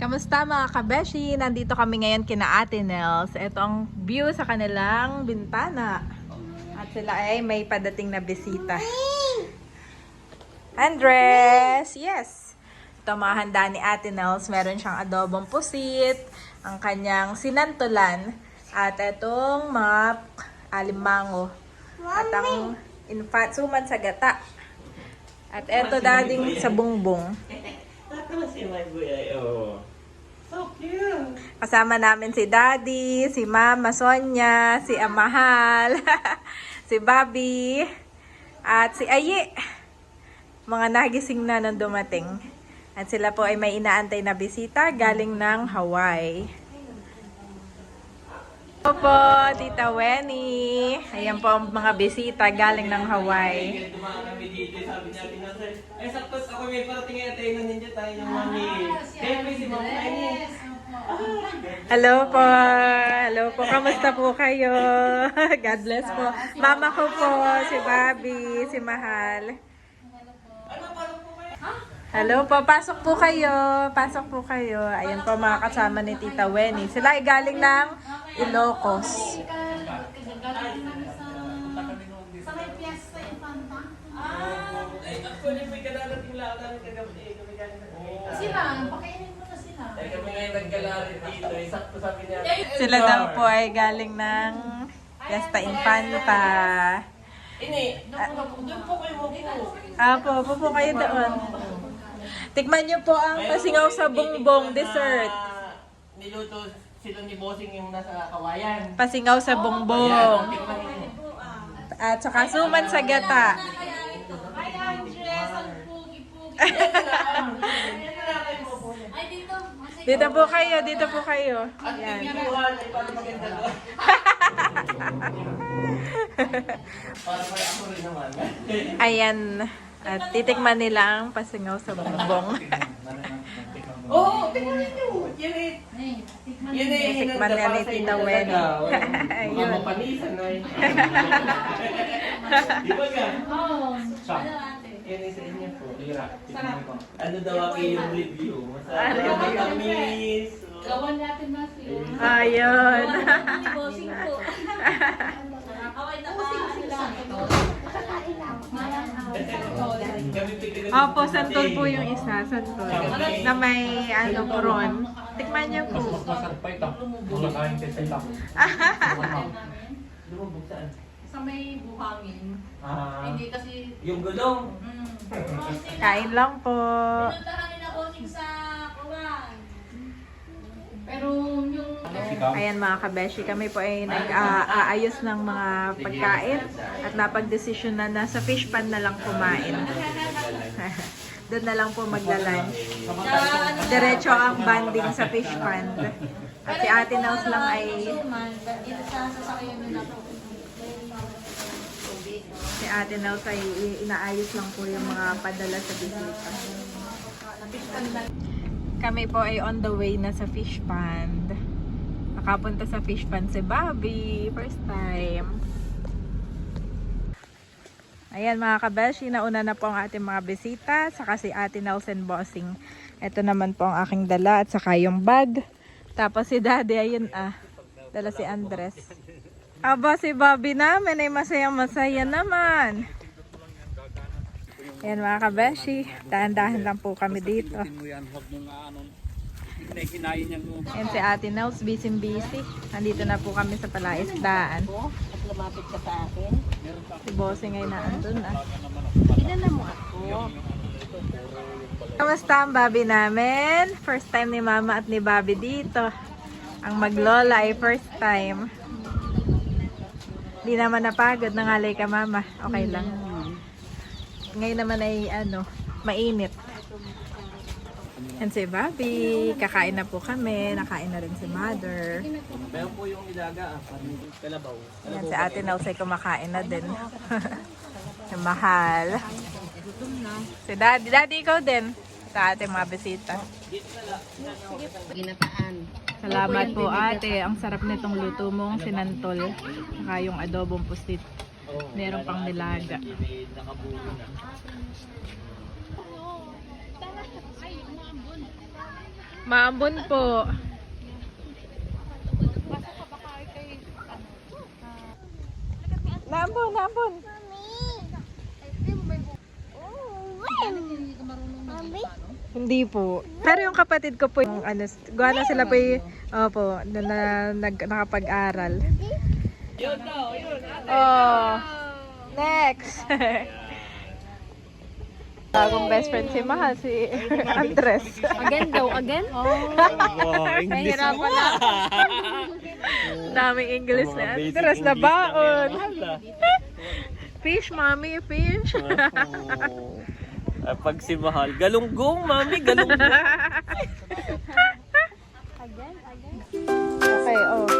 Kamusta mga kabeshi? Nandito kami ngayon kina Ate Nels. Ito ang view sa kanilang bintana. At sila ay may padating na bisita. Andres! Yes! Ito mga handa ni Ate Nels. Meron siyang adobong pusit, ang kanyang sinantulan, at itong mga alimango. At ang infat suman sa gata. At eto dading sa bungbong. Nakakala si my boy oh. So cute. Kasama namin si Daddy, si Mama Sonia, si Amahal, si Bobby, at si Ayi. Mga nagising na nung dumating. At sila po ay may inaantay na bisita galing ng Hawaii. Opo, Tita Wenny. Ayan po ang mga bisita galing ng Hawaii. Ay sakto ako may parating ngayon tayo ninja tayo ng mami. May si Mama. Hello po. Hello po. Kamusta po kayo? God bless po. Mama ko po, si Bobby, si Mahal. Hello po, pasok po kayo. Pasok po kayo. Ayan po mga kasama ni Tita Wenny. Sila ay galing ng Ilocos. Eh, Sila, pakainin mo na sila. Eh, niya. Sila daw po ay galing ng Fiesta Infanta. Ini, doon po kayo mo po. Apo, po po kayo doon. Tikman niyo po ang pasingaw sa bongbong dessert. Niluto sila ni Bossing yung nasa kawayan. Pasingaw sa bongbong. At saka suman sa gata. Ay, Andres, ang pugi-pugi. Ay, dito. Dito po kayo, dito po kayo. At Yan. tingnan ay para maganda doon. Para may ako rin naman. Ayan. At titikman nila ang pasingaw sa bongbong. Oo, oh, tingnan niyo. Yan eh. Yun eh, Tikman niya ni Tita Wen. Ayun. Mga mapanisan ay. Di ba ka? Oo. Ano ate? Yan eh sa inyo po. Ano daw ang iyong review? Ano? Masarap matamis. Gawan natin na siya. Ayun. Bossing po. Opo, santol po yung isa. Santol. Na may ano, puron. Tikman niyo po. Masarap pa ito. Kumakain ka sa ilang. Sa may buhangin. Ah, Hindi kasi... Yung gulong. Mm. Kain lang po. Pinuntahan nila Bossing sa Kuwan. Pero yung... Ayan mga kabeshi, kami po ay nag-aayos ng mga pagkain at napag-desisyon na nasa fish pan na lang kumain. Doon na lang po magla-lunch. Diretso ang banding sa fish pan. At si Ate Nels lang ay Dito sa sasakyan nila po. si Ate Nels ay inaayos lang po yung mga padala sa bisita. Kami po ay on the way na sa fish pond. Nakapunta sa fish pond si Bobby. First time. Ayan mga kabeshi, nauna na po ang ating mga bisita. Saka si Ate Nelson Bossing. Ito naman po ang aking dala at saka yung bag. Tapos si Daddy, ayun ah. Dala si Andres. Aba si Bobby namin ay masayang masaya naman. Ayan mga kabeshi, dahan-dahan lang po kami dito. Ayan si Ate Nels, busy-busy. Nandito na po kami sa palaisdaan. Lumapit ka sa akin. Si Bossing ay naandun ah. Kilala mo ako. Kamusta ang Bobby namin? First time ni Mama at ni Bobby dito. Ang maglola ay first time. Di naman napagod, nangalay ka Mama. Okay lang. Ngayon naman ay ano, mainit. And si Bobby, kakain na po kami. Nakain na rin si Mother. Meron po yung ilaga ah. Kalabaw. Yan si Ate Nels ay kumakain na din. Mahal. Si Daddy. Daddy, ikaw din. Sa ating mga bisita. Ginataan. Salamat po ate. Ang sarap nitong luto mong sinantol. Saka yung adobong pusit. Meron pang nilaga. Maambon po. Naambon, naambon. Hindi po. Pero yung kapatid ko po, yung ano, gawa na sila po yung, opo, na, na, nag, nakapag-aral. Yun daw, yun. Oh. Next. Bagong best friend si Mahal, si Andres. Again daw, again? Oh. Wow, English mo. Nahirapan na. Daming English na. Andres na baon. Ah. Fish, mommy, fish. Ah, pag si Mahal, galunggong, mami, galunggong. again, again. Okay, oh.